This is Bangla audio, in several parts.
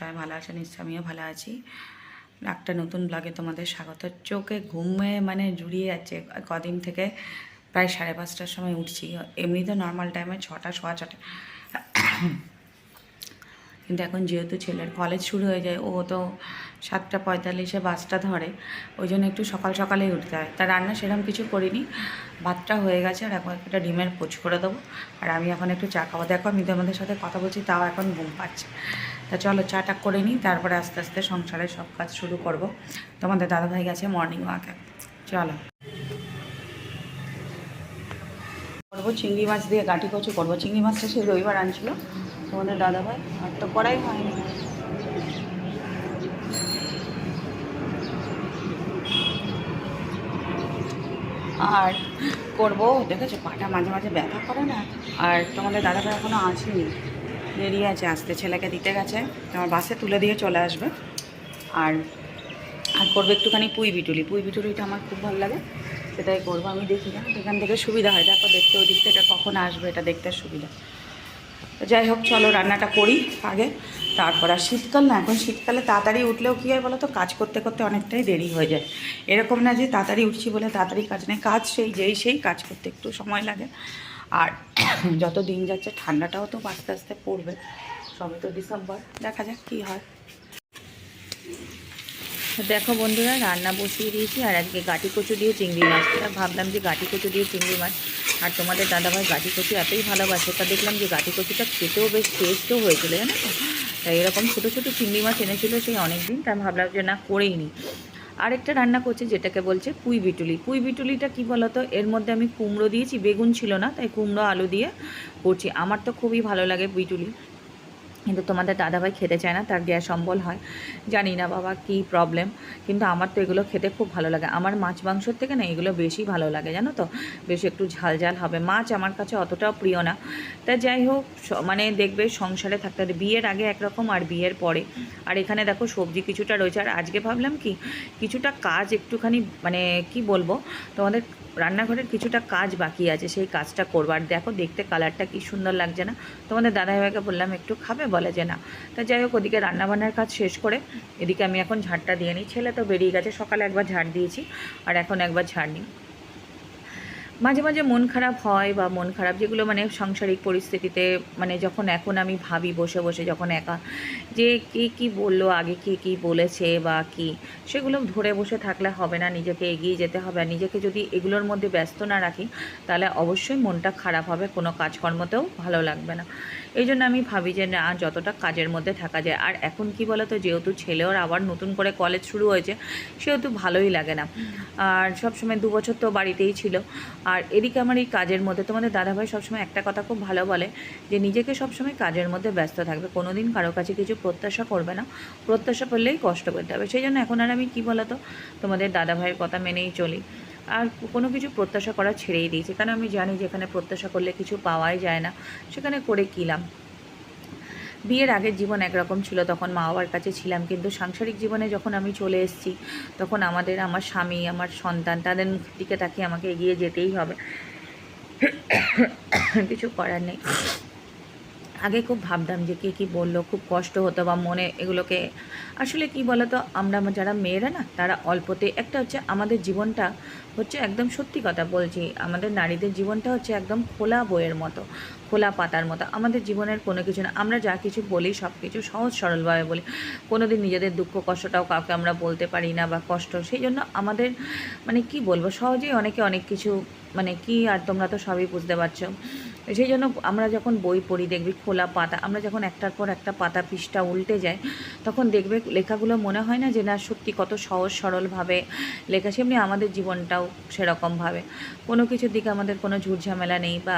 সবাই ভালো আছেন নিশ্চয় আমিও ভালো আছি। একটা নতুন ব্লগে তোমাদের স্বাগত। চোখে ঘুমে মানে জুড়িয়ে যাচ্ছে। কদিন থেকে প্রায় সাড়ে পাঁচটার সময় উঠছি। এমনি তো নর্মাল টাইমে ছটা, সোয়া ছটা। কিন্তু এখন যেহেতু ছেলের কলেজ শুরু হয়ে যায়, ও তো সাতটা পঁয়তাল্লিশে বাসটা ধরে, ওই জন্য একটু সকাল সকালেই উঠতে হয়। তা রান্না সেরকম কিছু করিনি, ভাতটা হয়ে গেছে আর এখন একটা ডিমের পোচ করে দেবো। আর আমি এখন একটু চা খাব। দেখো আমি তোমাদের সাথে কথা বলছি, তাও এখন ঘুম পাচ্ছে। তা চলো চাটা করে নিই, তারপরে আস্তে আস্তে সংসারের সব কাজ শুরু করব। তোমাদের দাদাভাই গেছে মর্নিং ওয়াকে চলো। করব চিংড়ি মাছ দিয়ে গাঁটি কচু করব। চিংড়ি মাছটা সেই রবিবার আনছিল। তোমাদের দাদাভাই আর তো করাই হয়নি। আর করব, দেখেছ, পাটা মাঝে মাঝে ব্যথা করে না? আর তোমাদের দাদাভাই এখনও আসেনি। দেরি আছে, আসতে ছেলেকে দিতে গেছে। তোমার বাসে তুলে দিয়ে চলে আসবে। আর আর করব একটুখানি পুই বিটুলি। পুই বিটুলিটা আমার খুব ভালো লাগে। সেটাই করব, আমি দেখি না এখান থেকে সুবিধা হয়। দেখো, দেখতে ওই দিক থেকে কখন আসবে, এটা দেখতে সুবিধা। যাই হোক, চলো রান্নাটা করি আগে। তারপর আর শীতকাল না, এখন শীতকালে তাড়াতাড়ি উঠলেও কী হয় বলো তো কাজ করতে করতে অনেকটাই দেরি হয়ে যায়। এরকম না যে তাড়াতাড়ি উঠছি বলে তাড়াতাড়ি কাজ নেই, কাজ সেই, যেই সেই কাজ করতে একটু সময় লাগে। আর যত দিন যাচ্ছে, ঠান্ডাটাও তো আস্তে আস্তে পড়বে। সবে তো ডিসেম্বর, দেখা যাক কী হয়। দেখো বন্ধুরা, রান্না বসিয়ে দিয়েছি, আর আজকে গাটি কচু দিয়ে চিংড়ি মাছ। ভাবলাম যে গাটি কচু দিয়ে চিংড়ি মাছ আর তোমাদের দাদাভাই গাটি কচি এতই ভালোবাসে, তা দেখলাম যে গাটি কচিটা খেতেও বেশ টেস্টও হয়েছিল, জানো? তাই এরকম ছোটো ছোটো চিংড়ি মাছ এনেছিলো সেই অনেক দিন তাই ভাবলাম যে না, করেই নি। আরেকটা রান্না করছি যেটাকে বলছে পুই বিটুলি। পুই বিটুলিটা কী বলতো? এর মধ্যে আমি কুমড়ো দিয়েছি, বেগুন ছিল না, তাই কুমড়ো, আলু দিয়ে করছি। আমার তো খুবই ভালো লাগে বিটুলি। কিন্তু তোমাদের দাদাভাই খেতে চায় না, তার গ্যাস অম্বল হয়। জানি না বাবা কি প্রবলেম কিন্তু আমার তো এগুলো খেতে খুব ভালো লাগে। আমার মাছ মাংসর থেকে না এগুলো বেশি ভালো লাগে, জানো তো? বেশি একটু ঝাল ঝাল হবে। মাছ আমার কাছে অতটাও প্রিয় না। তা যাই হোক মানে দেখবে সংসারে থাকতে হবে। বিয়ের আগে একরকম আর বিয়ের পরে। আর এখানে দেখো সবজি কিছুটা রয়েছে। আর আজকে ভাবলাম কি, কিছুটা কাজ একটুখানি মানে কি বলব? তোমাদের রান্নাঘরের কিছুটা কাজ বাকি আছে, সেই কাজটা করব। আর দেখো, দেখতে কালারটা কি সুন্দর লাগছে না? তোমাদের দাদাভাইকে বললাম, একটু খাবে? বলে যে, না। তা যাই হোক, ওদিকে রান্নাবান্নার কাজ শেষ করে এদিকে আমি এখন ঝাড়টা দিয়ে নিই। ছেলে তো বেরিয়ে গেছে, সকালে একবার ঝাড় দিয়েছি, আর এখন একবার ঝাড় নিই। মাঝে মাঝে মন খারাপ হয় বা মন খারাপ যেগুলো মানে সাংসারিক পরিস্থিতিতে মানে যখন এখন আমি ভাবি বসে বসে, যখন একা যে কে কি বলল, আগে কে কি বলেছে বা কি, সেগুলো ধরে বসে থাকলে হবে না, নিজেকে এগিয়ে যেতে হবে। আর নিজেকে যদি এগুলোর মধ্যে ব্যস্ত না রাখি, তাহলে অবশ্যই মনটা খারাপ হবে, কোনো কাজকর্মতেও ভালো লাগবে না। এই জন্য আমি ভাবি যে, না, যতটা কাজের মধ্যে থাকা যায়। আর এখন কি বলতো, যেহেতু ছেলেওর আবার নতুন করে কলেজ শুরু হয়েছে, সেহেতু ভালোই লাগে না। আর সবসময় দু বছর তো বাড়িতেই ছিল। আর এদিকে আমার এই কাজের মধ্যে, তোমাদের দাদাভাই সবসময় একটা কথা খুব ভালো বলে যে নিজেকে সবসময় কাজের মধ্যে ব্যস্ত থাকবে। কোনো দিন কারও কাছে কিছু প্রত্যাশা করবে না। প্রত্যাশা করলেই কষ্ট করতে হবে। সেই জন্য এখন আর আমি কী বলতো, তোমাদের দাদাভাইয়ের কথা মেনেই চলি। আর কোনো কিছু প্রত্যাশা করা ছেড়েই দিয়েছি। কারণ আমি জানি যেখানে প্রত্যাশা করলে কিছু পাওয়াই যায় না। সেখানে করে কিলাম বিয়ের আগের জীবন একরকম ছিল, তখন মা বাবার কাছে ছিলাম। কিন্তু সাংসারিক জীবনে যখন আমি চলে এসেছি, তখন আমাদের, আমার স্বামী, আমার সন্তান, তাদের মুখের দিকে তাকিয়ে আমাকে এগিয়ে যেতেই হবে। কিছু করার নেই। আগে খুব ভাবতাম যে কে কী বলল, খুব কষ্ট হতো বা মনে এগুলোকে। আসলে কি বলতো, আমরা যারা মেয়েরা না, তারা অল্পতে একটা হচ্ছে আমাদের জীবনটা হচ্ছে একদম সত্যি কথা বলছি। আমাদের নারীদের জীবনটা হচ্ছে একদম খোলা বইয়ের মতো, খোলা পাতার মতো। আমাদের জীবনের কোনো কিছু না, আমরা যা কিছু বলি, সব কিছু সহজ সরলভাবে বলি। কোনো দিন নিজেদের দুঃখ কষ্টটাও কাউকে আমরা বলতে পারি না বা কষ্ট, সেই জন্য আমাদের মানে কি বলব, সহজেই অনেকে অনেক কিছু মানে কি আর তোমরা তো সবই বুঝতে পারছ। সেই জন্য আমরা যখন বই পড়ি, দেখবি খোলা পাতা, আমরা যখন একটার পর একটা পাতা পৃষ্ঠা উল্টে যায়, তখন দেখবে লেখাগুলো মনে হয় না যে না সত্যি কত সহজ সরলভাবে লেখা। সেমনি আমাদের জীবনটাও সেরকমভাবে। কোনো কিছুর দিকে আমাদের কোনো ঝুটঝামেলা নেই বা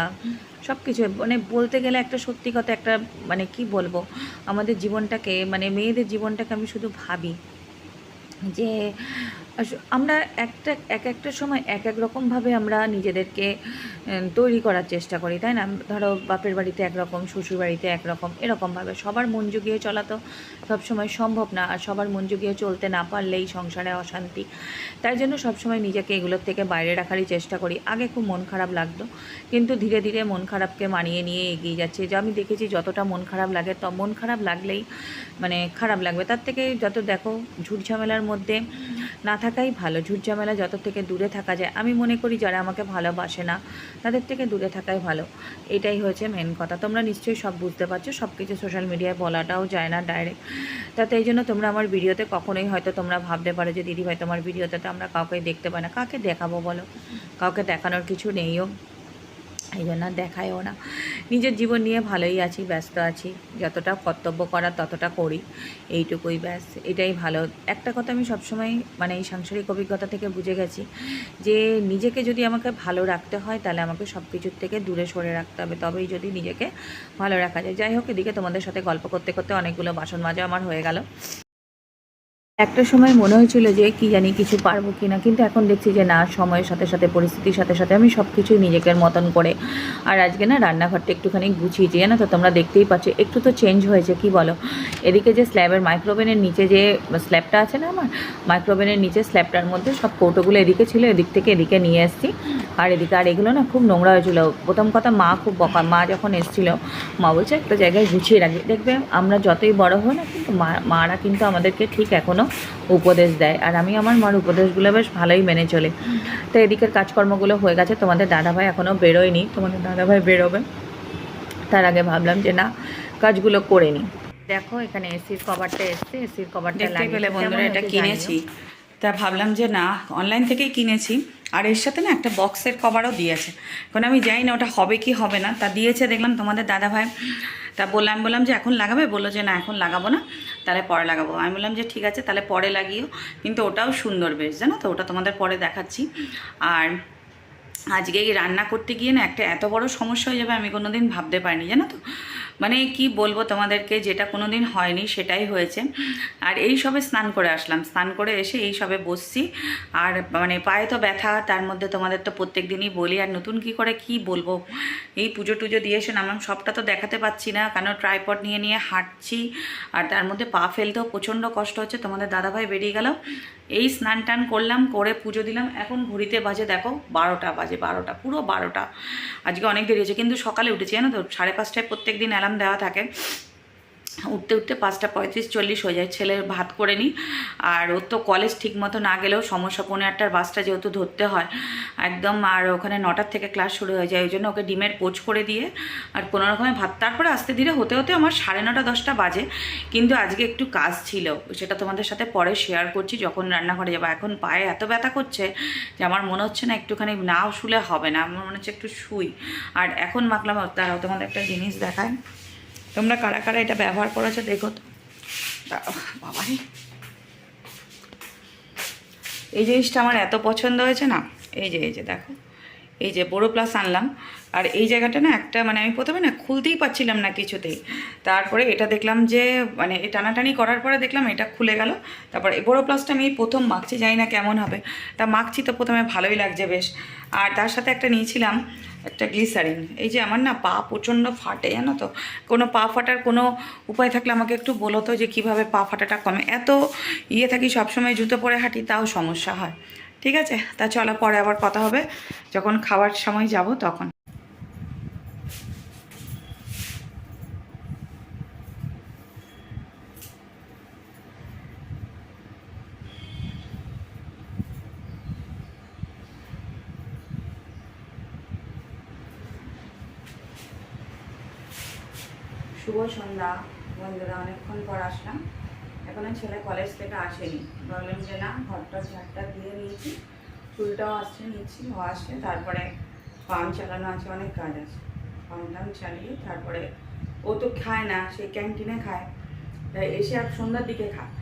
সব কিছু মানে বলতে গেলে একটা সত্যি কথা, একটা মানে কি বলব, আমাদের জীবনটাকে মানে মেয়েদের জীবনটাকে আমি শুধু ভাবি যে আমরা একটা, এক একটা সময় এক এক রকমভাবে আমরা নিজেদেরকে তৈরি করার চেষ্টা করি, তাই না? ধরো বাপের বাড়িতে একরকম শ্বশুর বাড়িতে একরকম এরকমভাবে সবার মন জুগিয়ে চলা তো সবসময় সম্ভব না, আর সবার মন জুগিয়ে চলতে না পারলেই সংসারে অশান্তি। তাই জন্য সবসময় নিজেকে এগুলোর থেকে বাইরে রাখারই চেষ্টা করি। আগে খুব মন খারাপ লাগতো, কিন্তু ধীরে ধীরে মন খারাপকে মানিয়ে নিয়ে এগিয়ে যাচ্ছে। যে আমি দেখেছি যতটা মন খারাপ লাগে, তো, মন খারাপ লাগলেই মানে খারাপ লাগবে। তার থেকে যত দেখো ঝুট ঝামেলার মধ্যে না থাকাই ভালো। ঝুটঝামেলা যত থেকে দূরে থাকা যায়, আমি মনে করি যারা আমাকে ভালোবাসে না, তাদের থেকে দূরে থাকাই ভালো। এটাই হয়েছে মেন কথা। তোমরা নিশ্চয়ই সব বুঝতে পারছ সব কিছু সোশ্যাল মিডিয়ায় বলাটাও যায় না ডাইরেক্ট তাতে এই জন্য তোমরা আমার ভিডিওতে কখনোই হয়তো তোমরা ভাবতে পারো যে দিদি ভাই তোমার ভিডিওতে তো আমরা কাউকে দেখতে পাই না। কাকে দেখাবো বলো? কাউকে দেখানোর কিছু নেইও। এই জন্য দেখায়ও না। নিজের জীবন নিয়ে ভালোই আছি, ব্যস্ত আছি। যতটা কর্তব্য করার ততটা করি। এইটুকুই ব্যাস, এটাই ভালো। একটা কথা আমি সবসময় মানে এই সাংসারিক অভিজ্ঞতা থেকে বুঝে গেছি যে নিজেকে যদি আমাকে ভালো রাখতে হয়, তাহলে আমাকে সব কিছুর থেকে দূরে সরে রাখতে হবে। তবেই যদি নিজেকে ভালো রাখা যায়। যাই হোক, এদিকে তোমাদের সাথে গল্প করতে করতে অনেকগুলো বাসন মাজা আমার হয়ে গেল। একটা সময় মনে হয়েছিল যে কি জানি কিছু পারব কি না কিন্তু এখন দেখছি যে না, সময়ের সাথে সাথে, পরিস্থিতির সাথে সাথে আমি সব কিছুই নিজেকে মতন করে আর আজকে না রান্নাঘরটা একটুখানি গুছিয়েছি, জানো তো? তোমরা দেখতেই পাচ্ছ, একটু তো চেঞ্জ হয়েছে, কি বলো? এদিকে যে স্ল্যাবের মাইক্রোওভেনের নিচে যে স্ল্যাবটা আছে না আমার মাইক্রোওভেনের নিচে স্ল্যাবটার মধ্যে সব কৌটোগুলো এদিকে ছিল, এদিক থেকে এদিকে নিয়ে এসেছি। আর এদিকে, আর এগুলো না খুব নোংরা হয়েছিল। প্রথম কথা মা খুব বকা, মা যখন এসেছিল, মা বলছে একটা জায়গায় গুছিয়ে রাখবে। দেখবে আমরা যতই বড় হই না কিন্তু মা, মারা কিন্তু আমাদেরকে ঠিক এখনও উপদেশ দেয়। আর আমি আমার মার উপদেশগুলো বেশ ভালোই মেনে চলি। তো এদিকের কাজকর্মগুলো হয়ে গেছে। তোমাদের দাদাভাই এখনও বেরোয়নি। তোমাদের দাদাভাই বেরোবে। তার আগে ভাবলাম যে না কাজগুলো করে নিই। দেখো এখানে এসির কভারটা এসছে। এসির কভারটা পেলে বন্ধুরা এটা কিনেছি। তা ভাবলাম যে না অনলাইন থেকেই কিনেছি। আর এর সাথে না একটা বক্সের কভারও দিয়েছে। কারণ আমি জানি না ওটা হবে কি হবে না। তা দিয়েছে, দেখলাম তোমাদের দাদা ভাই তা বললাম বললাম যে এখন লাগাবে? বলল যে না, এখন লাগাবো না। তাহলে পরে লাগাবো। আমি বললাম যে ঠিক আছে, তাহলে পরে লাগিও। কিন্তু ওটাও সুন্দর বেশ, জানো তো? ওটা তোমাদের পরে দেখাচ্ছি। আর আজকে রান্না করতে গিয়ে না একটা এত বড় সমস্যা হয়ে যাবে, আমি কোনো দিন ভাবতে পারিনি, জানো তো? মানে কি বলব তোমাদেরকে, যেটা কোনো দিন হয়নি সেটাই হয়েছে। আর এই সবে স্নান করে আসলাম। স্নান করে এসে এই সবে বসছি। আর মানে পায়ে তো ব্যথা, তার মধ্যে তোমাদের তো প্রত্যেক দিনই বলি। আর নতুন কি করে কি বলব? এই পুজো টুজো দিয়ে এসে নামলাম সবটা তো দেখাতে পাচ্ছি না। কেন ট্রাইপড নিয়ে নিয়ে হাঁটছি। আর তার মধ্যে পা ফেলতেও প্রচণ্ড কষ্ট হচ্ছে। তোমাদের দাদাভাই বেরিয়ে গেল। এই স্নান টান করলাম, করে পুজো দিলাম। এখন ঘড়িতে বাজে, দেখো, বারোটা বাজে, বারোটা, পুরো বারোটা। আজকে অনেক দেরি হয়েছে, কিন্তু সকালে উঠেছি, জানো তো? সাড়ে পাঁচটায় প্রত্যেক দিন অ্যালার্ম দেওয়া থাকে। উঠতে উঠতে পাঁচটা পঁয়ত্রিশ, চল্লিশ হয়ে যায়। ছেলের ভাত করে নিই। আর ওর তো কলেজ ঠিক মতো না গেলেও সমস্যা, পৌনে আটটার বাসটা যেহেতু ধরতে হয়। একদম আর ওখানে নটার থেকে ক্লাস শুরু হয়ে যায়। ওই জন্য ওকে ডিমের পোচ করে দিয়ে আর কোনো রকমের ভাত। তারপরে আস্তে ধীরে হতে হতে আমার সাড়ে নটা, দশটা বাজে। কিন্তু আজকে একটু কাজ ছিল। সেটা তোমাদের সাথে পরে শেয়ার করছি। যখন রান্নাঘরে যাব, এখন পায়ে এত ব্যথা করছে যে আমার মনে হচ্ছে না একটুখানি নাও শুলে হবে না। আমার মনে হচ্ছে একটু শুই। আর এখন মাখলাম, তারাও তোমাদের একটা জিনিস দেখায়। তোমরা কারা কারা এটা ব্যবহার করেছ দেখো তো। বাবা এই জিনিসটা আমার এত পছন্দ হয়েছে না? এই যে এই যে, দেখো। এই যে বড়ো প্লাস আনলাম। আর এই জায়গাটা না একটা মানে আমি প্রথমে না খুলতেই পারছিলাম না কিছুতেই। তারপরে এটা দেখলাম যে মানে এই টানাটানি করার পরে দেখলাম এটা খুলে গেল। তারপরে বড়ো প্লাসটা আমি প্রথম মাখছি, জানি না কেমন হবে। তা মাখছি তো প্রথমে ভালোই লাগছে বেশ। আর তার সাথে একটা নিয়েছিলাম একটা গ্লিসারিন। এই যে আমার না পা প্রচণ্ড ফাটে, জানো তো? কোনো পা ফাটার কোনো উপায় থাকলে আমাকে একটু বলো তো যে কীভাবে পা ফাটাটা কমে। এত ইয়ে থাকি, সবসময় জুতো পরে হাঁটি, তাও সমস্যা হয়। ঠিক আছে? তা চলো, পরে আবার কথা হবে। যখন খাওয়ার সময় যাব, তখন। শুভ সন্ধ্যা। বন্ধুরা, অনেকক্ষণ পর আসলাম। এখনও ছেলে কলেজ থেকে আসেনি। ভাবলাম যে না, ঘরটা ঝাড়টা দিয়ে নিয়েছি। চুলটাও আসছে, নিচ্ছি ও আসছে, তারপরে পাম্প চালানো আছে, অনেক কাজ আছে। পাম্প টাম চালিয়ে তারপরে ও তো খায় না সেই ক্যান্টিনে খায়। তাই এসে আর সন্ধ্যার দিকে খায়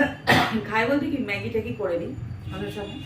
খায় বলতে কি ম্যাগি ট্যাগি করে দিই। আমাদের সময়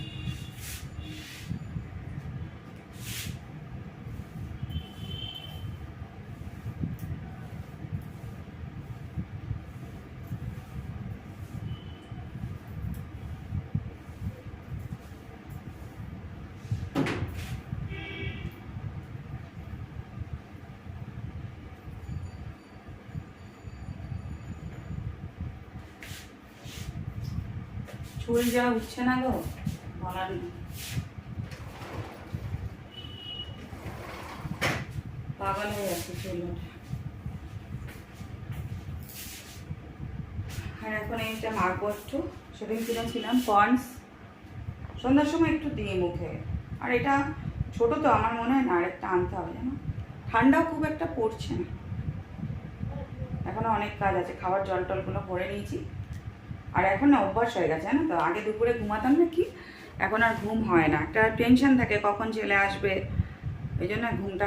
চুল যা উঠছে না গো, বলার পাগল হয়ে যাচ্ছে চুল আর এখন এইটা মাখবো একটু সেদিন কিনেছিলাম পন্ডস সন্ধ্যার সময় একটু দিই মুখে। আর এটা ছোট তো, আমার মনে হয় না আরেকটা আনতে হবে, জানো? ঠান্ডাও খুব একটা পড়ছে না। এখনও অনেক কাজ আছে, খাবার জল টলগুলো ভরে নিয়েছি। আর এখন না অভ্যাস হয়ে গেছে না তো? আগে দুপুরে ঘুমাতাম না কি এখন আর ঘুম হয় না। একটা টেনশন থাকে কখন ছেলে আসবে। ওই জন্য ঘুমটা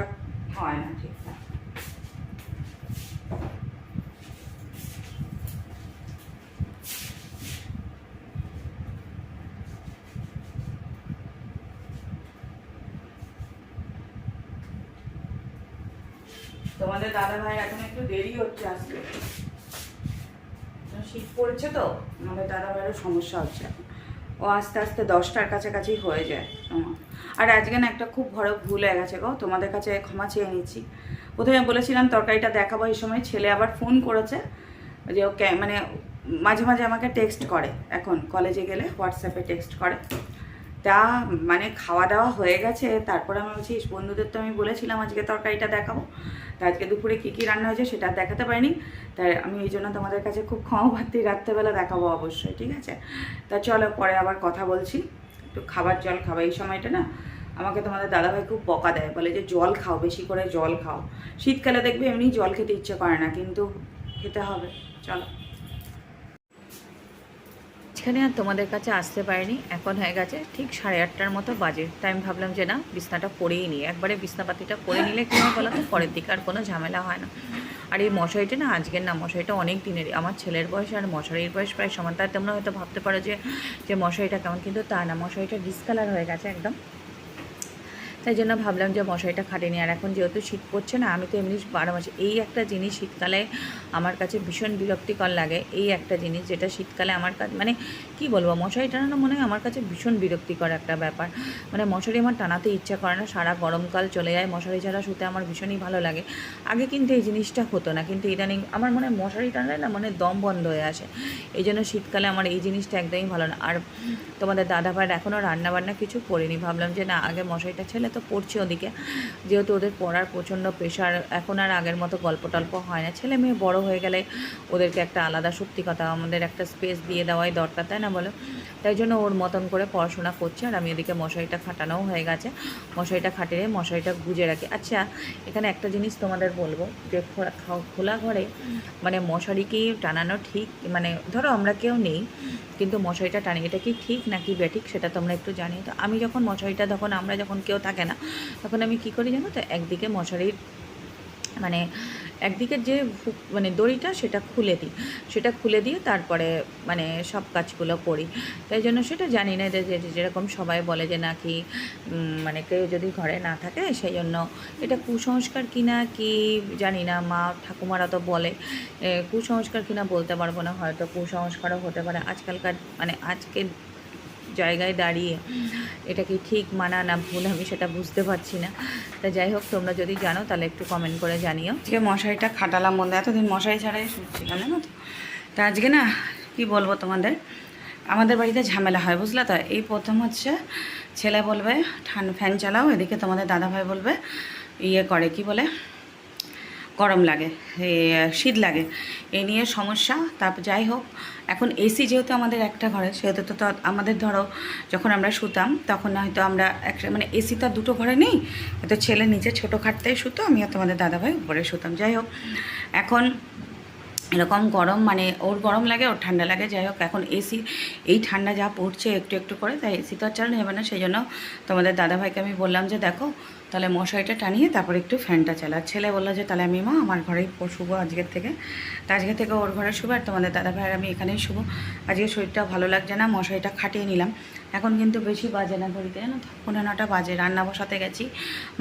হয় না ঠিকঠাক। তোমাদের দাদা ভাই এখন একটু দেরি হচ্ছে আসতে। শীত পড়েছে তো আমাদের দাদা ভাইয়েরও সমস্যা হচ্ছে। ও আস্তে আস্তে দশটার কাছাকাছি হয়ে যায় তোমার। আর আজকে না একটা খুব বড় ভুল হয়ে গেছে গো, তোমাদের কাছে ক্ষমা চেয়ে নিচ্ছি। প্রথমে বলেছিলাম তরকারিটা দেখাবো, এই সময় ছেলে আবার ফোন করেছে যে ওকে মানে মাঝে মাঝে আমাকে টেক্সট করে, এখন কলেজে গেলে হোয়াটসঅ্যাপে টেক্সট করে। তা মানে খাওয়া দাওয়া হয়ে গেছে, তারপরে আমি বলছি বন্ধুদের তো আমি বলেছিলাম আজকে তরকারিটা দেখাবো। তা আজকে দুপুরে কী কী রান্না হয়েছে সেটা দেখাতে পারিনি। তাই আমি এই জন্য তোমাদের কাছে খুব ক্ষমা প্রার্থী রাত্রেবেলা দেখাবো অবশ্যই, ঠিক আছে? তা চলো পরে আবার কথা বলছি। একটু খাবার জল খাব এই সময়টা না? আমাকে তোমাদের দাদাভাই খুব বকা দেয়, বলে যে, জল খাও, বেশি করে জল খাও। শীতকালে দেখবে এমনি জল খেতে ইচ্ছে করে না, কিন্তু খেতে হবে। চলো। এখানে আর তোমাদের কাছে আসতে পারিনি, এখন হয়ে গেছে ঠিক সাড়ে আটটার মতো বাজে। তাই আমি ভাবলাম যে না, বিছনাটা পরেই নিই। একবারে বিছনাপাতিটা করে নিলে কী হয় বলো তো, পরের দিকে আর কোনো ঝামেলা হয় না। আর এই মশারিটা না, আজকের না, মশারিটা অনেক দিনের। আমার ছেলের বয়স আর মশারির বয়স প্রায় সমান। তাই তোমরা হয়তো ভাবতে পারো যে যে মশারিটা কেমন, কিন্তু তা না, মশারিটা ডিসকালার হয়ে গেছে একদম। তাই জন্য ভাবলাম যে মশারিটা খাটেনি। আর এখন যেহেতু শীত পড়ছে না, আমি তো এমনি বারো মাসে এই একটা জিনিস শীতকালে আমার কাছে ভীষণ বিরক্তিকর লাগে। এই একটা জিনিস যেটা শীতকালে আমার কাছে মানে কি বলব, মশারি টানানো মনে হয় আমার কাছে ভীষণ বিরক্তিকর একটা ব্যাপার। মানে মশারি আমার টানাতে ইচ্ছা করে না, সারা গরমকাল চলে যায়, মশারি ছাড়া শুতে আমার ভীষণই ভালো লাগে। আগে কিন্তু এই জিনিসটা হতো না, কিন্তু ইদানিং আমার মনে হয় মশারি টানলে না মানে দম বন্ধ হয়ে আসে। এই জন্য শীতকালে আমার এই জিনিসটা একদমই ভালো না। আর তোমাদের দাদা ভাইয়ের এখনও রান্নাবান্না কিছু করিনি। ভাবলাম যে না, আগে মশারিটা ছেলে তো পড়ছে ওদিকে। যেহেতু ওদের পড়ার প্রচণ্ড প্রেশার এখন আর আগের মতো গল্প টল্প হয় না। ছেলে মেয়ে বড় হয়ে গেলে ওদেরকে একটা আলাদা সত্যি কথা, আমাদের একটা স্পেস দিয়ে দেওয়াই দরকার, তাই না বলো? তাই জন্য ওর মতন করে পড়াশোনা করছে আর আমি এদিকে মশারিটা খাটানোও হয়ে গেছে। মশারিটা খাটিয়ে মশারিটা গুজে রাখি। আচ্ছা এখানে একটা জিনিস তোমাদের বলব, যে খোলা ঘরে মানে মশারি কি টানানো ঠিক মানে ধরো আমরা কেউ নেই, কিন্তু মশারিটা টানি, এটা কি ঠিক নাকি বেঠিক সেটা তোমরা একটু জানি তো আমি যখন মশারিটা, তখন আমরা যখন কেউ থাকে না। তখন আমি কি করি জানো তো, একদিকে মশারির মানে একদিকের যে মানে দড়িটা সেটা খুলে দিই। সেটা খুলে দিয়ে তারপরে মানে সব কাজগুলো করি। তাই জন্য সেটা জানি না যে যেরকম সবাই বলে যে নাকি মানে কেউ যদি ঘরে না থাকে সেই জন্য এটা কুসংস্কার কিনা কি জানি না। মা ঠাকুমারা তো বলে কুসংস্কার কিনা বলতে পারব না। হয়তো কুসংস্কারও হতে পারে। আজকালকার মানে আজকের জায়গায় দাঁড়িয়ে এটা কি ঠিক, মানা না ভুল আমি সেটা বুঝতে পারছি না। তা যাই হোক, তোমরা যদি জানো তাহলে একটু কমেন্ট করে জানিও। আজকে মশারিটা খাটালাম বন্ধু, এতদিন মশারি ছাড়াই শুচ্ছিলাম, জানো তো। তা আজকে না, কি বলব তোমাদের? আমাদের বাড়িতে ঝামেলা হয়, বুঝলা তো? এই প্রথম হচ্ছে ছেলে বলবে, ঠান ফ্যান চালাও, এদিকে তোমাদের দাদাভাই বলবে ইয়ে করে, কি বলে? গরম লাগে শীত লাগে। এ নিয়ে সমস্যা তারপর যাই হোক, এখন এসি যেহেতু আমাদের একটা ঘরে, সেহেতু তো আমাদের ধরো যখন আমরা শুতাম, তখন হয়তো আমরা একটা মানে এসি তো দুটো ঘরে নেই, হয়তো ছেলে নিজে ছোটো খাটতেই শুতো, আমি হয়তো আমাদের দাদাভাই উপরে শুতাম, যাই হোক। এখন এরকম গরম মানে ওর গরম লাগে, ওর ঠান্ডা লাগে। যাই হোক, এখন এসি এই ঠান্ডা যা পড়ছে একটু একটু করে, তাই এসি তো আর চালানো যাবে না। সেই জন্য তোমাদের দাদাভাইকে আমি বললাম যে, দেখো, তাহলে মশারিটা টানিয়ে তারপর একটু ফ্যানটা চালা। ছেলে বলল যে, তাহলে আমি মা, আমার ঘরেই শুবো আজকের থেকে। তা আজকে থেকে ওর ঘরে শুবো, আর তোমাদের দাদাভাইয়ের আমি এখানেই শুবো। আজকে শরীরটা ভালো লাগছে না, মশারিটা খাটিয়ে নিলাম। এখন কিন্তু বেশি বাজে না ঘড়িতে, জানো পনেরো নটা বাজে, রান্না বসাতে গেছি।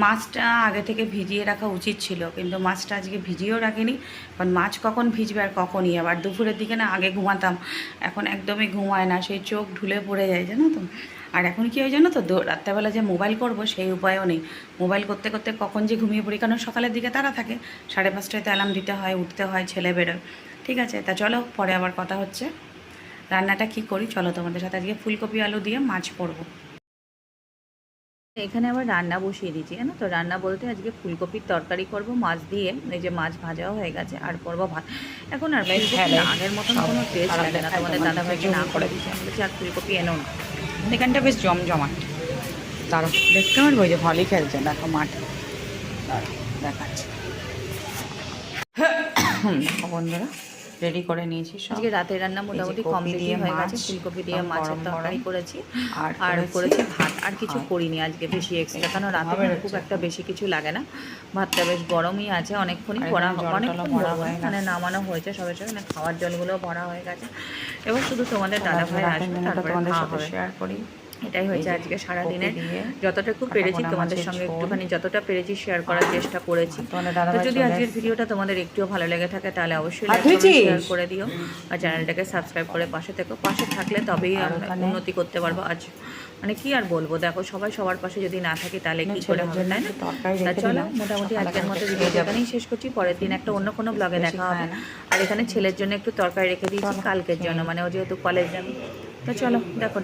মাছটা আগে থেকে ভিজিয়ে রাখা উচিত ছিল, কিন্তু মাছটা আজকে ভিজিয়েও রাখিনি। কারণ মাছ কখন ভিজবে আর কখনই? আবার দুপুরের দিকে না আগে ঘুমাতাম, এখন একদমই ঘুমায় না, সেই চোখ ঢুলে পড়ে যায়, জানো তো? আর এখন কি হয় জানো তো রাত্রেবেলা যে মোবাইল করব সেই উপায়ও নেই। মোবাইল করতে করতে কখন যে ঘুমিয়ে পড়ি, কারণ সকালের দিকে তারা থাকে। সাড়ে পাঁচটায় তো অ্যালার্ম দিতে হয়, উঠতে হয়, ছেলে বেরোয়। ঠিক আছে, তা চলো, পরে আবার কথা হচ্ছে। রান্নাটা কি করি? চলো তোমাদের সাথে আজকে ফুলকপি আলু দিয়ে মাছ করব। এখানে আবার রান্না বসিয়ে দিচ্ছি জানো তো? রান্না বলতে আজকে ফুলকপির তরকারি করব মাছ দিয়ে। এই যে মাছ ভাজাও হয়ে গেছে আর করব ভাত। এখন আর হ্যাঁ, আগের মতন কোনো টেস্ট লাগে না। তোমাদের দাদা ভাইকে না করে দিচ্ছি আমি বলেছি আর ফুলকপি এনো না। এখানটা বেশ জমজমাট। দাঁড়ো দেখতে পারব যে ভলি খেলছে দেখো মাঠ। দেখাচ্ছি। বন্ধুরা রেডি করে নিয়েছি আজকে রাতের রান্না মোটামুটি কমপ্লিট দিয়ে হয়ে গেছে ফুলকপি দিয়ে মাছের তরকারি করেছি আর করেছি ভাত। আর কিছু করিনি আজকে বেশি এক্সট্রা কারণ রাতে। খুব একটা বেশি কিছু লাগে না। ভাতটা বেশ গরমই আছে অনেকক্ষণই টলও অনেকক্ষণ ভরা না, মানে নামানো হয়েছে সবে সবে মানে খাওয়ার জলগুলো ভরা হয়ে গেছে। এবার শুধু তোমাদের দাদা ভাই আসবে তারপরে তোমাদের সাথে শেয়ার করি। এটাই হয়েছে আজকে সারাদিনে যতটুকু পেরেছি তোমাদের সঙ্গে একটুখানি যতটা পেরেছি শেয়ার করার চেষ্টা করেছি। তো যদি আজকের ভিডিওটা তোমাদের একটুও ভালো লেগে থাকে তাহলে অবশ্যই? শেয়ার করে দিও। আর চ্যানেলটাকে সাবস্ক্রাইব করে পাশে থেকো। পাশে থাকলে তবেই আমরা উন্নতি করতে পারব। আজ মানে কি আর বলব? দেখো সবাই সবার পাশে যদি না থাকে তাহলে কি করে হবে তাই না? তা চলো মোটামুটি আজকের মতো ভিডিও এখানেই শেষ করছি। পরের দিন একটা অন্য কোনো ব্লগে দেখা হবে। আর এখানে ছেলের জন্য একটু তরকারি রেখে দিয়েছি কালকের জন্য মানে ও যেহেতু কলেজ যাবে তো চলো দেখো।